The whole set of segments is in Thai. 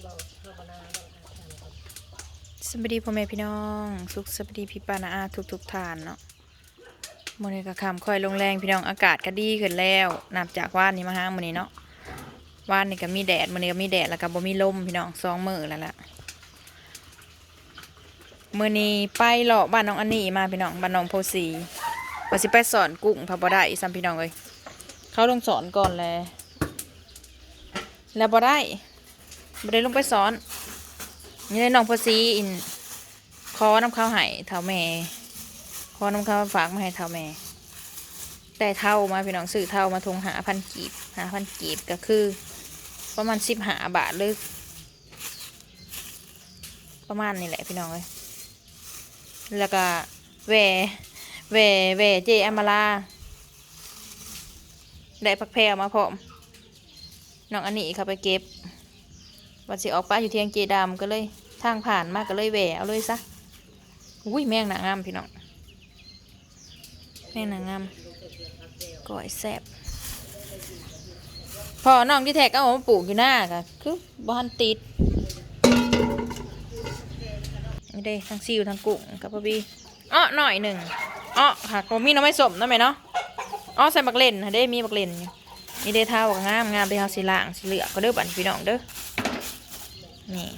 สวัสดีพ่อแม่พี่น้อง สุขสวัสดีพี่ปานาอาทุกทุกๆทานเนาะมือนี้ก็คำค่อยลงแรงพี่น้องอากาศก็ดีขึ้นแล้วนับจากว่านนี้มาห้างมือนี้เนาะว่านนี่ก็มีแดดมือนี้ก็มีแดดแล้วก็บ่มีลมพี่น้องสองมือแล้วล่ะมือนี้ไปเลาะบ้านน้องอันนี้มาพี่น้องบ้านน้องโพสีว่าสิไปสอนกุ้งพาบ่ได้ซ้ำพี่น้องเอ้ยเขาลงสอนก่อนแล้วแล้วบ่ได้ บ่ได้ลงไปสอนนี่เลยน้องพอซีอินคอน้ำข้าวไห้เท่าแม่คอน้ำข้าวฝากมาให้เท่าแม่ได้เท่ามาพี่น้องซื้อเท่ามาทงหาพันกีบหาพันกีบก็คือ ประมาณสิบหาบาทหรือประมาณนี่แหละพี่น้องเลยแล้วก็แหวแหวแหวเจอามาลาได้พักแพรมาพร้อมน้องอันนี้เขาไปเก็บ วันสิออกป้าอยู่เทียงเจดามก็เลยทางผ่านมากก็เลยแหวเอาเลยซะอุ้ยแมงหนางามพี่น้องแมงหนางามก่อยแซบพอน้องที่แท็กเอามาปลูกอยู่หน้าก็คือบ้านติดนี่เด้ทั้งซิวทั้งกุ้งกับพ่อบีอ้อหน่อยหนึ่งอ้อค่ะก็มีหน้ำไม่สมนะแม่เนาะอ้อใส่บักเลนค่ะเด้มีบักเลนอยู่นี่เด้เท่ากับงามงามเด้เฮาสีล่างสีเหลือกก็เด้อบันพี่น้องเด้อ นี่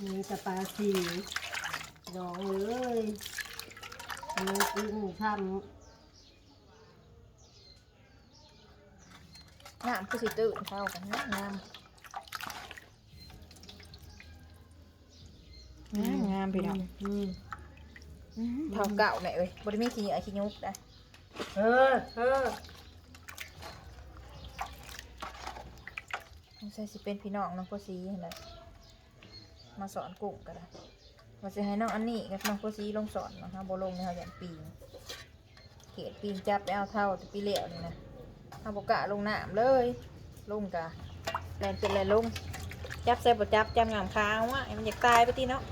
มีแตะปลาสีดองเลยมีกุ้งทงามคือสิตื่นเข้ากันนะงามงามงามำพี่น้องอืม เท่าเก่าแม่เอ้ยบริมีขี้เหนียวขี้ยุกได้เออเออสงสัยสิเป็นพี่น้องน้องโพสีนั่นแหละมาสอนกุ้งก็ได้ว่าสิให้น้องอันนี้กับน้องโพสีลงสอนเนาะฮะบ่ลงในเฮาอย่างปีนเขตปีนจับไปเอาเท่าแตะปีเหลวนี่นะเฮาบ่กล้าลงน้ำเลย ลงกะแลนเป็นแลนลงจับใส่บ่จับจำงามค้างว่ามันอยากตายไปติเนาะ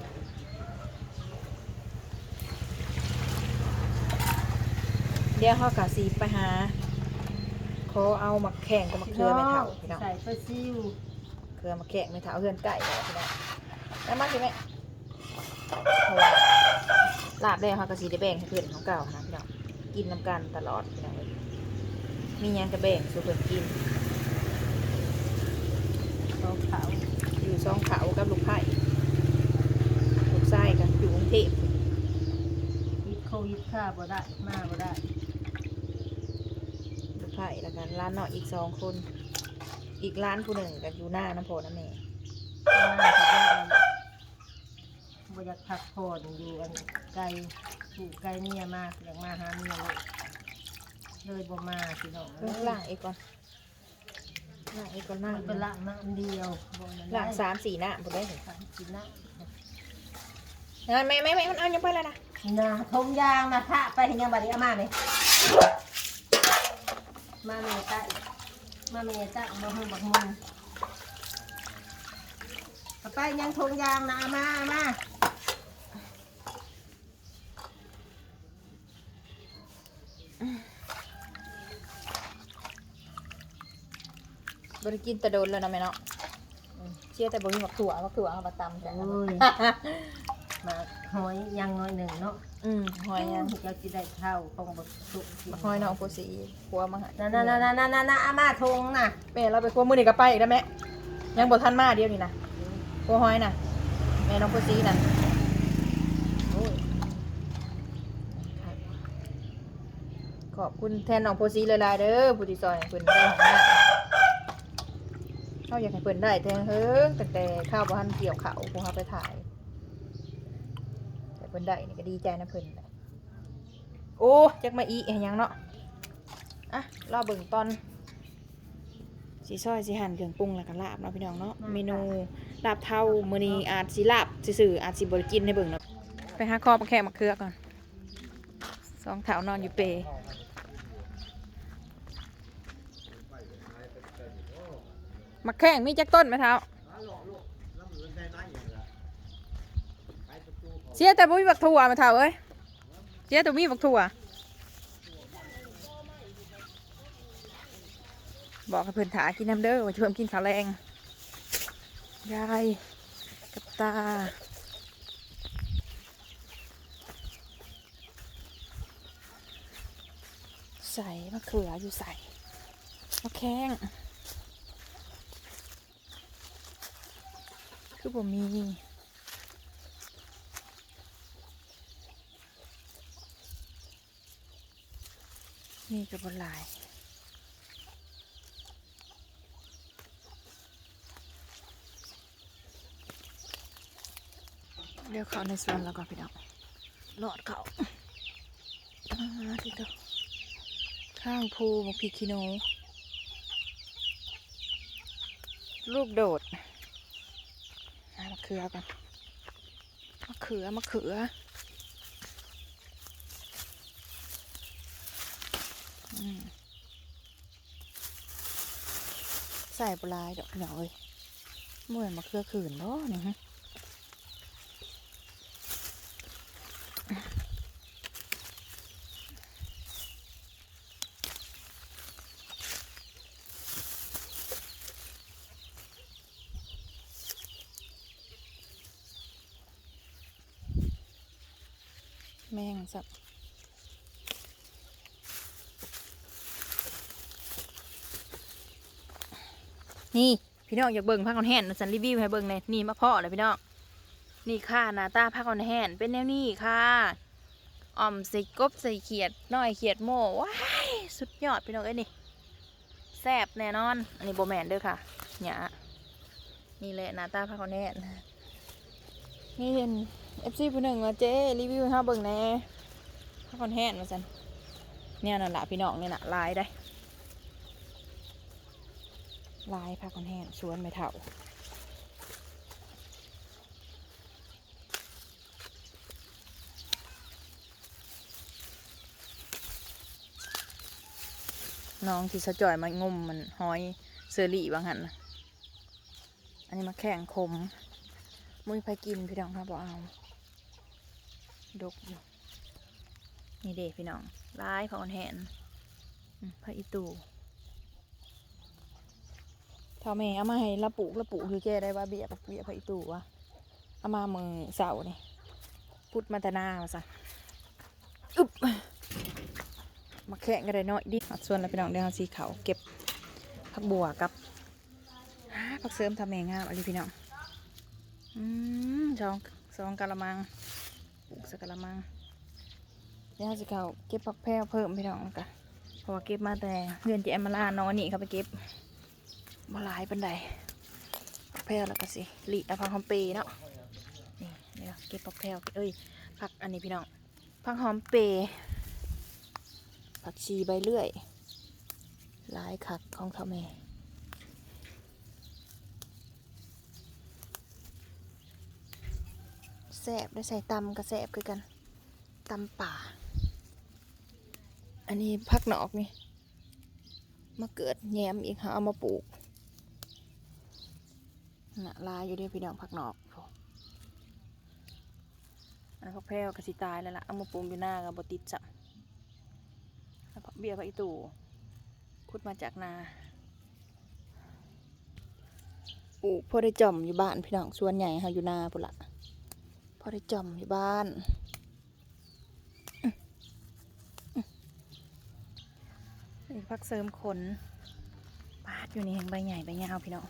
ดี๋ยวเขากะสีไปหาขอเอาหมักแข่งกับหมักเคือไม่เท่าพี่น้องใส่ปลาซิวเคือหมักแข่งไม่เท่าเฮือนไก่แล้วพี่น้องแล้วมาสิแม่เพราะว่าลาบได้เขากะสีได้แบ่งให้เพื่อนของเก่านะพี่น้องกินน้ำกันตลอดพี่น้องเอ้ยมีหยังกระแบ่งสู่เพื่อนกินเขาขาวอยู่ซองเขากับลูกไผ่ลูกไส้กันอยู่กรุงเทพยิดโควิดค่าบ่ได้มาบ่ได้ลูกไผ่แล้วกันร้านเนาะอีกสองคน อีกร้านผู้หนึ่งกันอยู่หน้าน้ำโพน้ำแม่มาที่บ้านบ่อยากพักผ่อนอยู่อันไกลถูกไกลเนี่ยมากอยากมาหาเมียเลยเลยบ่มาพี่น้องเออล่างอีกก่อนล่างอีกก่อนล่างมันเป็นล่างน้ำเดียวบ่นั่นล่างสามสี่หน้าผมได้เห็นสามกินน้งั้นไม่ไม่ไม่มันเอายังไปแล้วนะำนาทงยางนะพระไปเห็นยังบัดนี้เอามาไหม มาเมยใต้มาเมยใต้มาห้องบักมุงเอาไปยังทงยางนะเอามาเอามาบริกินแต่โดนแล้วนะแม่เนาะอืมเชื่อแต่บริมักถั่วมักถั่วเอามาตำใช่ไหมโอ้ยมาหอยยังน้อยหนึ่งเนาะอืมหอยยังเจ้าจะได้เท่าของบักสุกบักหอยน้องโพสีขัวมาหานั่นนั่นนั่นนั่นนั่นเอามาทงน่ะแม่เราไปขัวมือนี่ก็ไปอีกแล้วแม่ยังบ่ทันมาเดียวนี่นะขัวหอยน่ะแม่น้องโพสีน่ะโอ้ยขอบคุณแทนน้องโพสีเลยลายๆเด้อผู้ที่ซอยให้เพิ่นได้ของหน้าเขาอยากให้เพิ่นได้แทงเฮิงตั้งแต่ข้าวบ้านเกี่ยวเขาพวกเขาไปถ่ายแต่เพิ่นได้นี่ก็ดีใจนะเพิ่นแหละโอ้จักมาอีเห็นยังเนาะอะรอเบิ่งตอนสีซอยสีหั่นเครื่องปรุงแล้วก็ลาบเนาะพี่น้องเนาะเมนูลาบเท่ามื้อนี้อาจสิลาบซื่อๆอาจสิบ่ได้กินให้เบิ่งเนาะไปหาคอปลาแค่มะเขือก่อนสองเท้านอนอยู่เปมะแข้งมีจักต้นไหมเท้า เสียแต่บุ้ยบักถั่วไหมเท้าเอ้ยเจ๊ตัวมีบักถั่วบอกให้เพื่อนถากินน้ำเด้อว่าชวนกินข้าวแรงยายกับตาใส่มะเขืออยู่ใส่มะแข้งคือบ่มี นี่กับบนลายเดี๋ยวเขาในสวนแล้วก็พี่น้องหลอดเขาอ่าที่ตัวข้างภูบกพีคิโน ลูกโดดอ่ามะเขือก่อนมะเขือมะเขือ อืม ใส่ปลายดอกหน่อยเหมือนมะเขือขืนเนาะนี่ฮะแม่งสับ นี่พี่น้องอยากเบิ่งผ้าคอนแห่นสันรีวิวให้เบิ่งเลยนี่มาเพาะเลยพี่น้องนี่ค่ะหน้าตาผ้าคอนแห่นเป็นแนวนี้ค่ะอ่อมใส่กบใส่เขียดน้อยเขียดโม่ว้ายสุดยอดพี่น้องเอ้ยนี่แซ่บแน่นอน อันนี้โบแมนเด้อค่ะหยานี่แหละหน้าตาผ้าคอนแห่นนี่เป็นเอฟซีผู้หนึ่งมาเจ๊รีวิวให้เราเบิ่งแน่ผ้าคอนแห่นมาสันเนี่ยนั่นแหละพี่น้องเนี่ยน่ะลายได้ ลายผ้าคอนแห้งชวนไม่เท่าน้องที่สะจ่อยมางมมันหอยเซอรี่บางหันนะอันนี้มาแข่งคม มุ้ยไปกินพี่น้องครับบอกเอา ดกอยู่ นี่เด็พี่น้องลายผ้าคอนแห้งอืมผ้าอีตู ถ้าแม่เอามาให้ละปลูกละปลูกคือแกได้ว่าเบียบเบียไปตู่วะเอามามือเสานี่พุดมาตนามาซะอึบมาแข่งกันเลยน้อยดิส่วนแล้วพี่น้องเดี๋ยวเอาสีเขาวเก็บผักบัวกับผักเสริมทำแมงงามอะไรพี่น้องอืมสองสองกะละมังปลูกสักกะละมังเดี๋ยวเอาสีเขาวเก็บผักแพรวเพิ่มพี่น้องกันเพราะว่าเก็บมาแต่เงินที่แอมมาลานอนนี่เขาไปเก็บ มาลายปันไดผักแพรวแล้วก็สิหลีเอาผักหอมเปรย์เนาะนี่เดี๋ยวเก็บผักแพรวเอ้ยผักอันนี้พี่น้องผักหอมเปรย์ผักชีใบเลื่อยหลายคักของเท่าแม่แสบได้ใส่ตำกับแสบคือกันตำป่า อันนี้ผักหนอกนี่มาเกิดแยมอีกหาเอามาปลูก น่ะลายอยู่เดียพี่น้องผักนอกอันนนพักแพรวกสิตายแล้วล่ะเอามาปรุงอยู่หน้ากับบติดจับแล้วผักเบี้ยผักอีตู่ขุดมาจากนาปลูกพอได้จอมอยู่บ้านพี่น้องส่วนใหญ่เขาอยู่นาพุ่นละพอได้จอมอยู่บ้านอื้ออื้อนี่พักเสริมขนปาดอยู่ในแห่งใบใหญ่ใบยาวพี่น้อง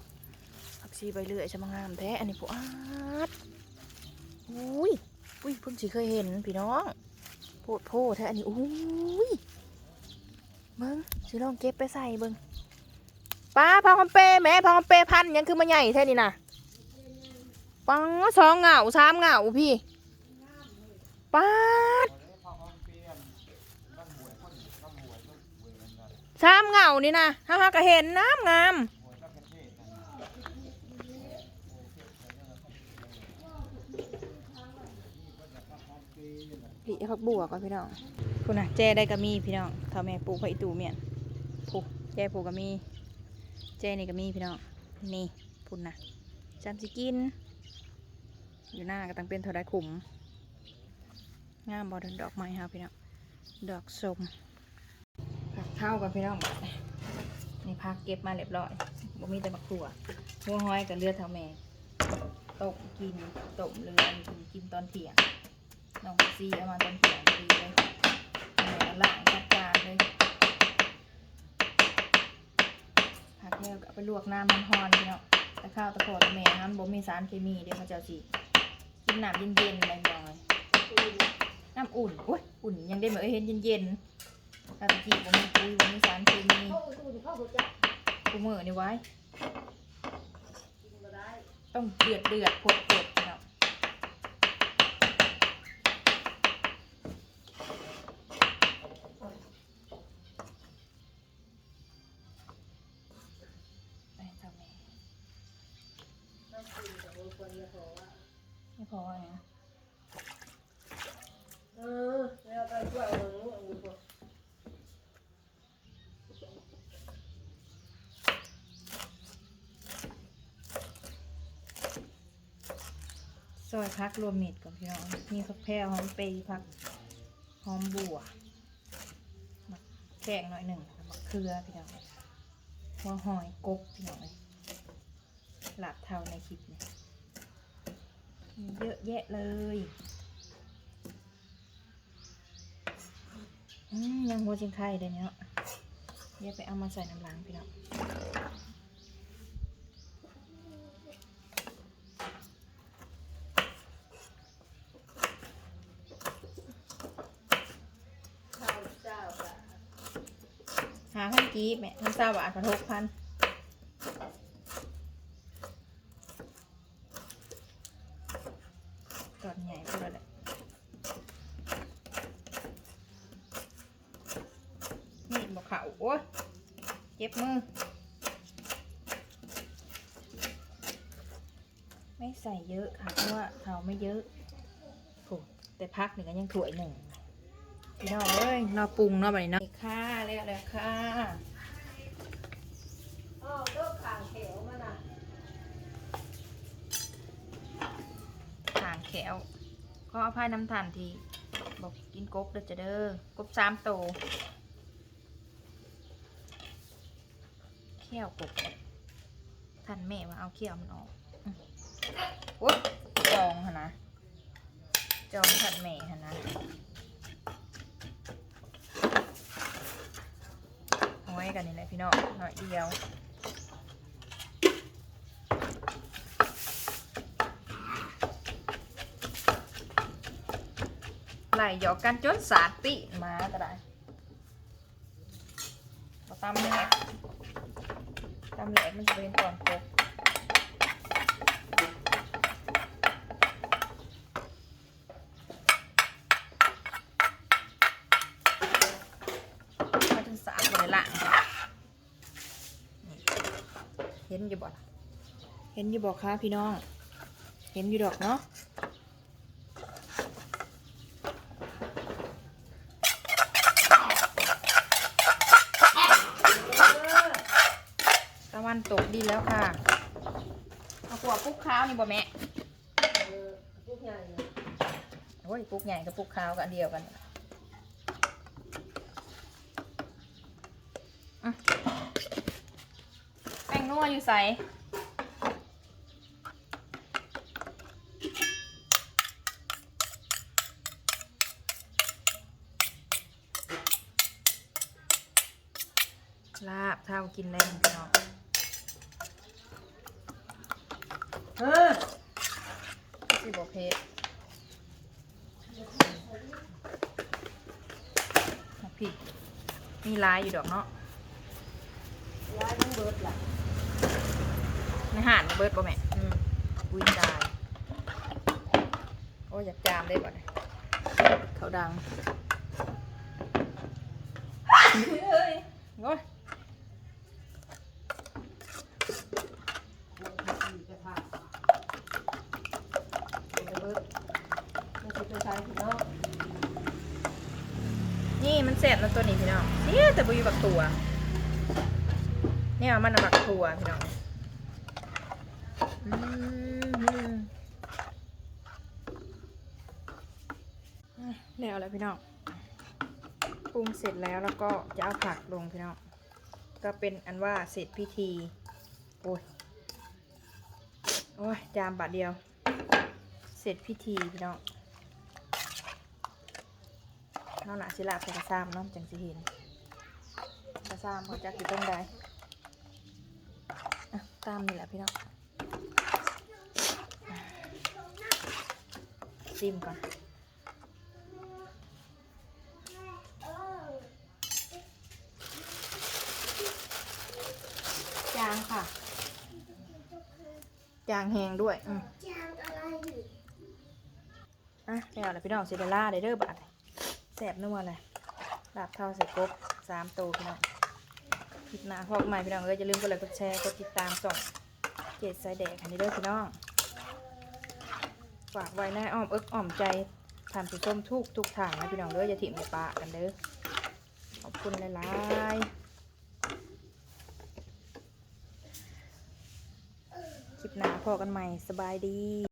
ผักชีใบเลื่อยจะมางามแท้ อันนี้ผู้อาดอุ้ยอุ้ยเพิ่งสิเคยเห็นพี่น้องโพดโพดแท้อันนี้อุ้ยเบิ้งสิลองเก็บไปใส่เบิ้งป้าพองคำเปแม่พองคำเปพันยังคือมาใหญ่แท้นี่นะปังสองเหงาสามเหงาพี่ป้าดสามเหงานี่นะฮ่าฮ่าก็เห็นน้ำงาม หลีพักบัวก่อนพี่น้องคุณน่ะแจ้ได้ก็มีพี่น้องทำแม่ปลูกผักอีตูเมียนผูกแจ้ปลูกก็มี แจ้นี่ก็มีพี่น้องนี่พุ่นน่ะจำสิกิน อยู่หน้าก็ต้งเป็นเท่าไดขุมงามบ่ดดอกไม้เฮาพี่น้องดอกสมผักเข้ากับพี่น้องนี่พักเก็บมาเรียบร้อยบ่มีแต่บักถั่วหัวห้อยกับเลือดเท่าแม่ต้มกินต้มเรือกินตอนเที่ยง น้องซีเอามาตอนเที่ยงดีเลยแม่ล้างจัดจานเลยผักแล้วก็เอาไปลวกน้ำมันฮอนพี่น้องแต่ข้าวตะโพดแม่นั้นบ่มีสารเคมีเดี๋ยวเขาเจ้าสิกินน้ำเย็นๆอะไรอย่างเงี้ยน้ำอุ่นอุ้ยอุ่นยังได้เหมือนเห็นเย็นๆตาตะกี้ผมมีปุ้ยผมมีสารเคมีเข้าตู้เหมือนี่ไว้ ต้องเดือดเดือดๆพดพดๆเนาะไปทำไง น้ำกินกับคนคนจะพอว่า ไม่พอไง เออแล้วไปช่วยเอาหนูเอาหนูพอ ซ อยพักรวมมิดก่อนพี่น้องมีผักแพรวหอมเปรย์ผักหอมบัวหมักแกงหน่อยหนึ่งมักเขือพี่น้องหัวหอยกบพี่น้องเลยหลาบเทาในคลิปเนี่ยมีเยอะแยะเลยอืมยังหัวจิงไข่เลยเนี่ยเนาะเดี๋ยวไปเอามาใส่น้ำล้างพี่น้อง ข้าวเจ้าค่ะ หาพัน กีบแม่พันเศร้าบาทพันหกพันตอนใหญ่ก็เลยนี่บอกเขาโอ้ยเจ็บมือ ไม่ใส่เยอะค่ะ เพราะว่าเขาไม่เยอะโอ้แต่พักหนึ่งก็ยังถ้วยหนึ่ง พี่น้องเอ้ยนอปรุงเนอแบบนี้เนาะค่ะแล้วแล้วค่ะอ้าวเลิกขางแถวมาน่ะทางแขวก็เอาพายน้ำทานทีบอกกินกบเด้อจะเด้อกบสามโตวเขี้ยวกบท่านแม่ว่าเอาเขี้ยวมันออกอืมโอ๊ยจองหนนะจองท่านแม่หนนะ อาไว้กันนี่แหละพี่น้องหน่อยเดียวไหลหยอกกันจนสาติมาก็ได้มาตำแหลกตามแหลกมันจะเป็นตอนกบมาจนสาดบริล่างนี่เห็น อยู่บ่เห็นอยู่บ่คะพี่น้อง เห็นอยู่ดอกเนาะตะวันตกดีแล้วค่ะเอาขวบปุ๊กข้าวนี่บ่แม่เออพวกใหญ่โอ้ยปุ๊กใหญ่กับปุ๊กข้าวกันเดียวกันอะ งนัวอยู่ใส่ลาบเท่ากินแรงพี่น้องเออสิบอกเพชรพี่มีลายอยู่ดอกเนาะย้ายทั้งเบิดล่ะ ในห่านเบิดบ่แม่อืมอุ้ยตายโอ้ยอยากจามได้บ่เนี่ยเขาดังเฮ้ยโอ้ยมีกระทะเดี๋ยวเบิดมันจะไปใช้พี่น้องนี่มันแสบนะตัวนี้พี่น้องเนี่ยแต่บุยบักตัวเนี่ยมันน่ะบักตัวพี่น้องอืมอืม แล้วแล้วพี่น้องปรุงเสร็จแล้วแล้วก็จะเอาผักลงพี่น้องก็เป็นอันว่าเสร็จพิธีโอ้ยโอ้ยจามบาทเดียว เสร็จพิธีพี่น้องเท่าหนาสิลาบใส่กระซ้ำเนาะจังสิเห็นกระซ้ำเขาจะอยู่ตรงใดอะตามนี่แหละพี่น้องอะิมก่อน จางค่ะ จางแหงด้วยอืมอะเดี๋ยวเราพี่น้องซิเดล่าเดเดอร์บาทแสบนัวเลยลาบเท่าใส่กบสามตัวพี่น้องคลิปหน้าพอกใหม่พี่น้องเอ้ยอย่าลืมกดไลค์กดแชร์กดติดตามส่งเจ็ดสายแดกอันนี้เด้อพี่น้อง ฝากไว้ในอ้อมเอิกอ้อมใจทานผู้ชมทุกทุกทางนะพี่น้องเด้ออย่าถิ่มอย่าปะกันเด้อขอบคุณหลายๆคลิปหน้าพอกันใหม่สบายดี